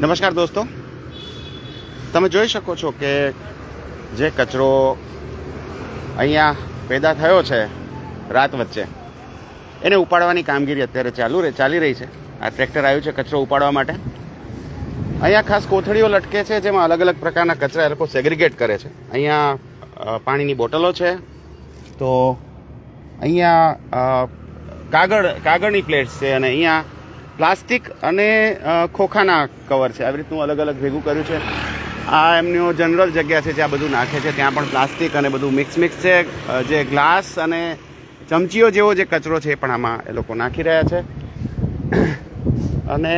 નમસ્કાર દોસ્તો. તમે જોઈ શકો છો કે જે કચરો અહીંયા પેદા થયો છે રાત વચ્ચે, એને ઉપાડવાની કામગીરી અત્યારે ચાલુ રહે, ચાલી રહી છે. આ ટ્રેક્ટર આવ્યું છે કચરો ઉપાડવા માટે. અહીંયા ખાસ કોથળીઓ લટકે છે, જેમાં અલગ અલગ પ્રકારના કચરા એ લોકો સેગ્રીગેટ કરે છે. અહીંયા પાણીની બોટલો છે. તો અહીંયા કાગળ, કાગળની પ્લેટ્સ છે અને અહીંયા પ્લાસ્ટિક અને ખોખાના કવર છે. આવી રીતનું અલગ અલગ ભેગું કર્યું છે. આ એમનો જનરલ જગ્યા છે જ્યાં બધું નાખે છે. ત્યાં પણ પ્લાસ્ટિક અને બધું મિક્સ મિક્સ છે. જે ગ્લાસ અને ચમચીઓ જેવો જે કચરો છે એ પણ આમાં એ લોકો નાખી રહ્યા છે. અને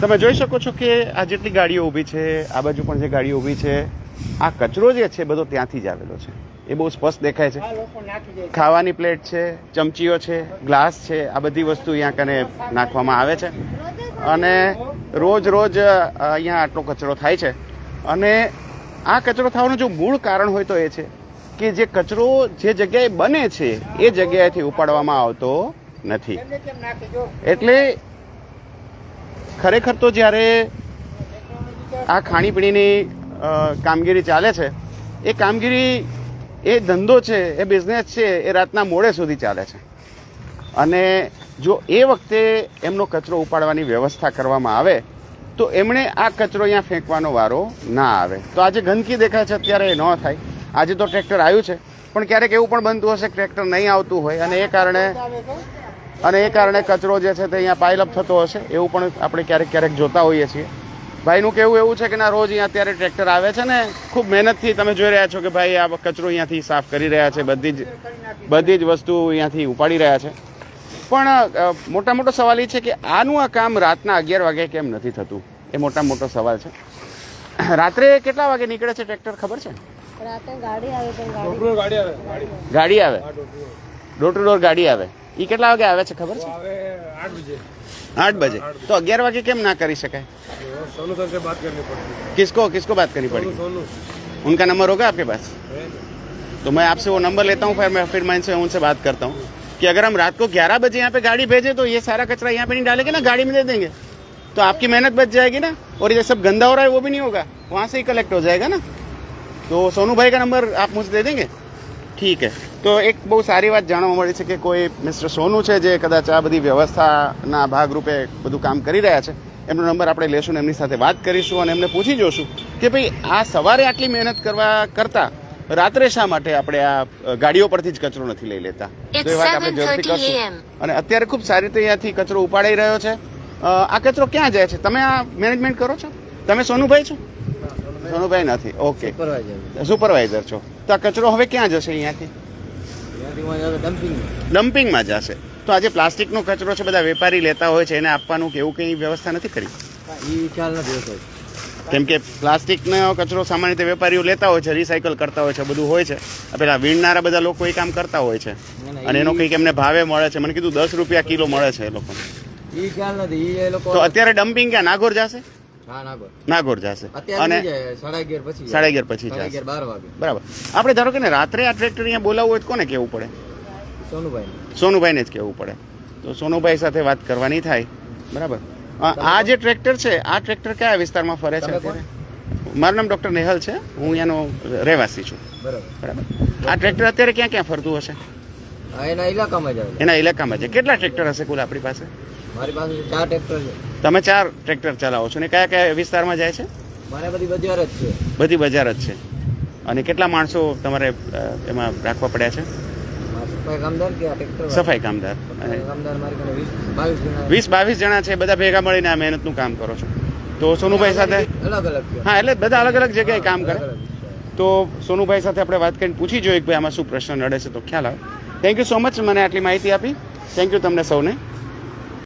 તમે જોઈ શકો છો કે આ જેટલી ગાડીઓ ઊભી છે, આ બાજુ પણ જે ગાડીઓ ઊભી છે, આ કચરો જે છે બધો ત્યાંથી જ આવેલો છે. એ બહુ સ્પષ્ટ દેખાય છે. ખાવાની પ્લેટ છે ચમચીઓ છે ગ્લાસ છે આ બધી વસ્તુ અહીંયા કને નાખવામાં આવે છે. અને રોજ રોજ અહીંયા આટલો કચરો થાય છે. અને આ કચરો થવાનું જો મૂળ કારણ હોય તો એ છે કે જે કચરો જે જગ્યાએ બને છે એ જગ્યાએથી ઉપાડવામાં આવતો નથી. એટલે ખરેખર તો જ્યારે આ ખાણીપીણીની કામગીરી ચાલે છે એ કામગીરી એ ધંધો છે, એ બિઝનેસ છે, એ રાતના મોડે સુધી ચાલે છે. અને જો એ વખતે એમનો કચરો ઉપાડવાની વ્યવસ્થા કરવામાં આવે, તો એમણે આ કચરો અહીંયા ફેંકવાનો વારો ના આવે. તો આજે ગંદકી દેખાય છે, અત્યારે એ ન થાય. આજે તો ટ્રેક્ટર આવ્યું છે, પણ ક્યારેક એવું પણ બનતું હશે, ટ્રેક્ટર નહીં આવતું હોય. અને એ કારણે, અને એ કારણે કચરો જે છે તે અહીંયા પાઇલઅપ થતો હશે, એવું પણ આપણે ક્યારેક ક્યારેક જોતા હોઈએ છીએ. ભાઈનું કેવું એવું છે કે ના રોજ અહીંયા અત્યારે ટ્રેક્ટર આવે છે ને ખૂબ મહેનતથી તમે જોઈ રહ્યા છો કે ભાઈ આ કચરો અહીંયાથી સાફ કરી રહ્યા છે બધી જ બધી જ વસ્તુ અહીંયાથી ઉપાડી રહ્યા છે. પણ મોટા મોટો સવાલ એ છે કે આનું આ કામ રાતના અગિયાર વાગે કેમ નથી થતું? એ મોટા મોટો સવાલ છે. રાત્રે કેટલા વાગે નીકળે છે ટ્રેક્ટર ખબર છે? ગાડી આવે ડોર ટુ ડોર ગાડી આવે એ કેટલા વાગે આવે છે ખબર છે? આઠ બજે. આઠ બજે. તો અગિયાર વાગે કેમ ના કરી શકાય? सोनू सर से बात करनी पड़ती किसको किसको बात करनी पड़ेगी सोनू उनका नंबर होगा आपके पास है तो मैं आपसे वो नंबर लेता हूँ फिर मैं फिर मैं इनसे उनसे बात करता हूँ कि अगर हम रात को ग्यारह बजे यहाँ पे गाड़ी भेजे तो ये सारा कचरा यहाँ पे नहीं डालेंगे ना गाड़ी में दे देंगे तो आपकी मेहनत बच जाएगी ना और ये सब गंदा हो रहा है वो भी नहीं होगा वहाँ से ही कलेक्ट हो जाएगा ना तो सोनू भाई का नंबर आप मुझे दे देंगे ઠીક હે તો એક બહુ સારી વાત જાણવા મળી છે કે કોઈ મિસ્ટર સોનુ છે જે કદાચ આ બધી વ્યવસ્થાના ભાગરૂપે બધું કામ કરી રહ્યા છે એમનો નંબર આપણે લેશું ને એમની સાથે વાત કરીશું અને એમને પૂછી જોશું કે ભાઈ આ સવારે આટલી મહેનત કરવા કરતાં રાત્રે શા માટે આપણે આ ગાડીઓ પરથી જ કચરો નથી લઈ લેતા? તો અને અત્યારે ખૂબ સારી રીતે અહીંયાથી કચરો ઉપાડાઈ રહ્યો છે. આ કચરો ક્યાં જાય છે? તમે આ મેનેજમેન્ટ કરો છો? તમે સોનુભાઈ છો? સોનુભાઈ નથી. ઓકે. સુપરવાઇઝર છો. તો આ કચરો હવે ક્યાં જશે અહીંયાથી? ડમ્પિંગમાં જશે. તો આજે પ્લાસ્ટિકનો કચરો છે બધા વેપારી લેતા હોય છે એને આપવાનું કે એવું કંઈ વ્યવસ્થા નથી કરી? એ ખ્યાલ નથી હોતો. કેમ કે પ્લાસ્ટિકનો કચરો સામાન્ય રીતે વેપારીઓ લેતા હોય છે રિસાયકલ કરતા હોય છે બધું હોય છે. પેલા વીણનારા બધા લોકો એ કામ કરતા હોય છે. અને એનો કંઈક એમને ભાવે મળે છે. મને કીધું દસ રૂપિયા કિલો મળે છે એ લોકો તો અત્યારે ડમ્પિંગ ક્યાં? નાગોર જશે? નાગોર. જશે. અને સાડા અગિયાર પછી બરાબર. આપણે ધારો કે રાત્રે આ ટ્રેક્ટર અહીંયા બોલાવવું હોય તો કોને કેવું પડે? સોનુભાઈ સોનુભાઈને જ કહેવું પડે. તો સોનુભાઈ સાથે વાત કરવાની થાય. બરાબર? આ જે ટ્રેક્ટર છે આ ટ્રેક્ટર કયા વિસ્તારમાં ફરે છે મારું નામ ડૉક્ટર નેહલ છે. હું અહીંયાનો રહેવાસી છું. બરાબર. આ ટ્રેક્ટર અત્યારે ક્યાં ક્યાં ફરતું હશે? એના ઇલાકામાં જ એના ઇલાકામાં છે કેટલા ટ્રેક્ટર હશે કુલ આપણી પાસે? મારી પાસે ચાર ટ્રેક્ટર છે. તમે ચાર ટ્રેક્ટર ચલાવો છો ને કયા કયા વિસ્તારમાં જાય છે? મારે બધી બજાર જ છે. બધી બજાર જ છે. અને કેટલા માણસો તમારે એમાં રાખવા પડ્યા છે? સફાઈ કામદાર. વીસ બાવીસ જણા છે. બધા ભેગા મળીને આ મહેનતનું કામ કરો છો. તો સોનુભાઈ સાથે હા એટલે બધા અલગ અલગ જગ્યાએ કામ કરે. તો સોનુભાઈ સાથે આપણે વાત કરીને પૂછી જોઈએ કે ભાઈ આમાં શું પ્રશ્ન નડે છે તો ખ્યાલ આવે. થેન્ક યુ સો મચ મને આટલી માહિતી આપી. થેન્ક યુ તમને સૌને.